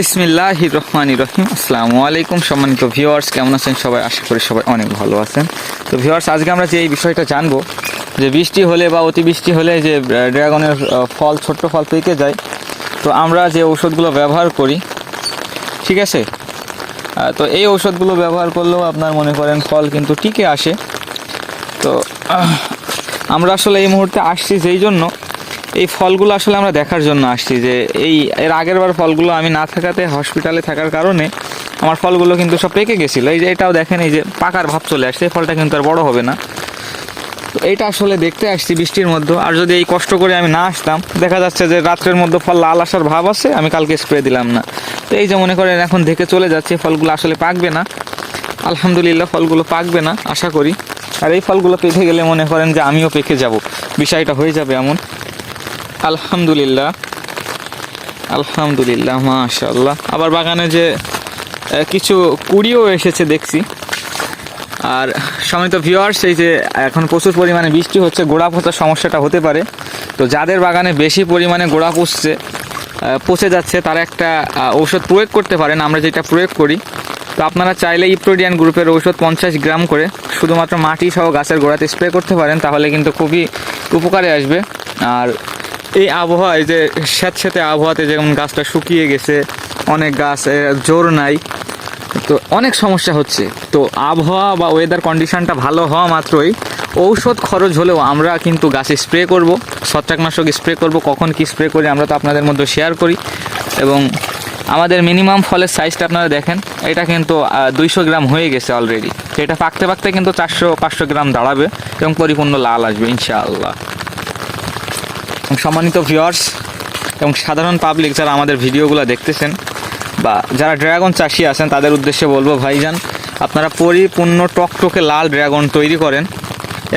বিসমিল্লাহ রহমান রহিম আসসালামু আলাইকুম সম্মানিত ভিউয়ার্স কেমন আছেন সবাই? আশা করি সবাই অনেক ভালো আছেন। তো ভিউয়ার্স আজকে আমরা যে এই বিষয়টা জানব, যে বৃষ্টি হলে বা অতিবৃষ্টি হলে যে ড্রাগনের ফল, ছোট্ট ফল পেকে যায়, তো আমরা যে ঔষধগুলো ব্যবহার করি, ঠিক আছে? তো এই ঔষধগুলো ব্যবহার করলেও আপনার মনে করেন ফল কিন্তু টিকে আসে। তো আমরা আসলে এই মুহূর্তে আসছি যেই জন্য এই ফলগুলো আসলে আমরা দেখার জন্য আসছি যে এই এর আগের বার ফলগুলো আমি না থাকাতে হসপিটালে থাকার কারণে আমার ফলগুলো কিন্তু সব পেকে গেছিল। এই যে এটাও দেখেন, এই যে পাকার ভাব চলে আসছে, এই ফলটা কিন্তু আর বড় হবে না। তো এইটা আসলে দেখতে আসছি বৃষ্টির মধ্যে। আর যদি এই কষ্ট করে আমি না আসতাম, দেখা যাচ্ছে যে রাত্রের মধ্যে ফল লাল আসার ভাব আছে, আমি কালকে স্প্রে দিলাম না। তো এই যে মনে করেন, এখন দেখে চলে যাচ্ছে, ফলগুলো আসলে পাকবে না। আলহামদুলিল্লাহ, ফলগুলো পাকবে না, আশা করি। আর এই ফলগুলো পেকে গেলে মনে করেন যে আমিও পেকে যাব। বিষয়টা হয়ে যাবে এমন। আলহামদুলিল্লাহ। আলহামদুলিল্লাহ মাশাল্লাহ আবার বাগানে যে কিছু কুড়িও এসেছে দেখছি। আর সমিত ভিউয়ার্স এই যে, এখন প্রচুর পরিমাণে বৃষ্টি হচ্ছে, গোড়া পচার সমস্যাটা হতে পারে। তো যাদের বাগানে বেশি পরিমাণে গোড়া পচছে পচে যাচ্ছে, তারা একটা ঔষধ প্রয়োগ করতে পারেন, আমরা যেটা প্রয়োগ করি। তো আপনারা চাইলে ইপ্রোডিয়ান গ্রুপের ঔষধ পঞ্চাশ গ্রাম করে, শুধুমাত্র মাটি সহ গাছের গোড়াতে স্প্রে করতে পারেন, তাহলে কিন্তু খুবই উপকারে আসবে। আর এই আবহাওয়ায় যে স্যাঁতস্যাঁতে আবহাওয়াতে যেমন গাছটা শুকিয়ে গেছে, অনেক গাছ জোর নাই। তো অনেক সমস্যা হচ্ছে। তো আবহাওয়া বা ওয়েদার কন্ডিশনটা ভালো হওয়া মাত্রই ঔষধ খরচ হলেও আমরা কিন্তু গাছে স্প্রে করব। ছত্রাকনাশক স্প্রে করব। কখন কি স্প্রে করি আমরা তো আপনাদের মধ্যে শেয়ার করি। এবং আমাদের মিনিমাম ফলের সাইজটা আপনারা দেখেন। এটা কিন্তু দুইশো গ্রাম হয়ে গেছে অলরেডি এটা পাকতে পাকতে কিন্তু চারশো পাঁচশো গ্রাম দাঁড়াবে এবং পরিপূর্ণ লাল আসবে, ইনশাআল্লাহ। সম্মানিত ভিউয়ার্স এবং সাধারণ পাবলিক যারা আমাদের ভিডিওগুলো দেখতেছেন বা যারা ড্রাগন চাষি আছেন, তাদের উদ্দেশ্যে বলব, ভাইজান, আপনারা পরিপূর্ণ টকটকে লাল ড্রাগন তৈরি করেন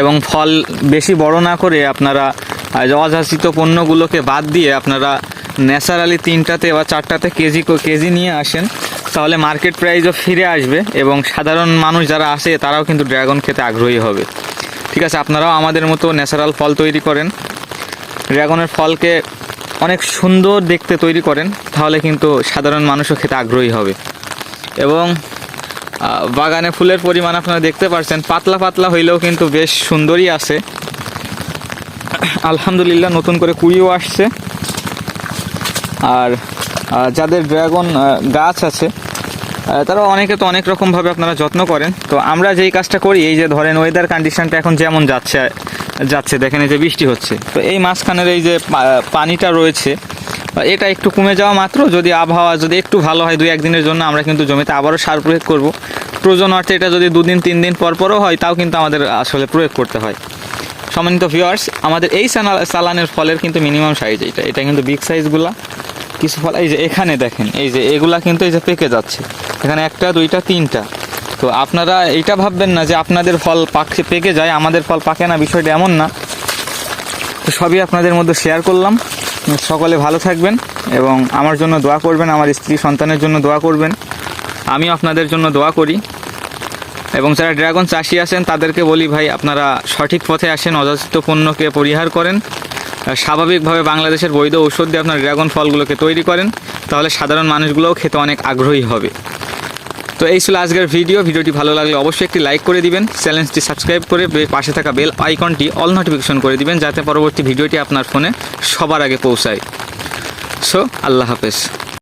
এবং ফল বেশি বড় না করে আপনারা অযাচিত পণ্যগুলোকে বাদ দিয়ে আপনারা ন্যাচারালি তিনটাতে বা চারটাতে কেজি কেজি নিয়ে আসেন, তাহলে মার্কেট প্রাইসও ফিরে আসবে এবং সাধারণ মানুষ যারা আসে তারাও কিন্তু ড্রাগন খেতে আগ্রহী হবে। ঠিক আছে, আপনারাও আমাদের মতো ন্যাচারাল ফল তৈরি করেন। ড্রাগনের ফলকে অনেক সুন্দর দেখতে তৈরি করেন, তাহলে কিন্তু সাধারণ মানুষও খেতে আগ্রহী হবে। এবং বাগানে ফুলের পরিমাণ আপনারা দেখতে পাচ্ছেন পাতলা পাতলা হইলেও কিন্তু বেশ সুন্দরই আছে। আলহামদুলিল্লাহ নতুন করে কুড়িও আসছে। আর যাদের ড্রাগন গাছ আছে তারা অনেকে তো অনেক রকমভাবে আপনারা যত্ন করেন। তো আমরা যেই কাজটা করি, এই যে ধরেন ওয়েদার কন্ডিশনটা এখন যেমন যাচ্ছে যাচ্ছে, দেখেন এই যে বৃষ্টি হচ্ছে। তো এই মাঝখানের এই যে পানিটা রয়েছে, এটা একটু কমে যাওয়া মাত্র, যদি আবহাওয়া যদি একটু ভালো হয় দুই একদিনের জন্য, আমরা কিন্তু জমিতে আবারও সার প্রয়োগ করব। প্রয়োজন অর্থে এটা যদি দুদিন তিন দিন পর পরও হয়, তাও কিন্তু আমাদের আসলে প্রয়োগ করতে হয়। সম্মানিত ভিউয়ার্স আমাদের এই চালানের ফলের কিন্তু মিনিমাম সাইজ এইটা। এটা কিন্তু বিগ সাইজগুলা কিছু ফল, এই যে এখানে দেখেন, এই যে এগুলা কিন্তু এই যে পেকে যাচ্ছে। এখানে একটা, দুইটা, তিনটা। তো আপনারা এইটা ভাববেন না যে আপনাদের ফল পাকে পেকে যায়, আমাদের ফল পাকে না, বিষয়টা এমন না। তো সবই আপনাদের মধ্যে শেয়ার করলাম। সকলে ভালো থাকবেন এবং আমার জন্য দোয়া করবেন, আমার স্ত্রী সন্তানের জন্য দোয়া করবেন। আমি আপনাদের জন্য দোয়া করি। এবং যারা ড্রাগন চাষি আছেন, তাদেরকে বলি ভাই, আপনারা সঠিক পথে আসেন, অযাচিত পণ্যকে পরিহার করেন। স্বাভাবিকভাবে বাংলাদেশের বৈধ ঔষধ দিয়ে আপনার ড্রাগন ফলগুলোকে তৈরি করেন। তাহলে সাধারণ মানুষগুলোও খেতে অনেক আগ্রহী হবে। তো এই ছিল আজকের ভিডিও। ভিডিওটি ভালো লাগলে অবশ্যই একটি লাইক করে দিবেন। চ্যানেলটি সাবস্ক্রাইব করে পাশে থাকা বেল আইকনটি অল নোটিফিকেশন করে দিবেন, যাতে পরবর্তী ভিডিওটি আপনার ফোনে সবার আগে পৌঁছায়। সো আল্লাহ হাফেজ।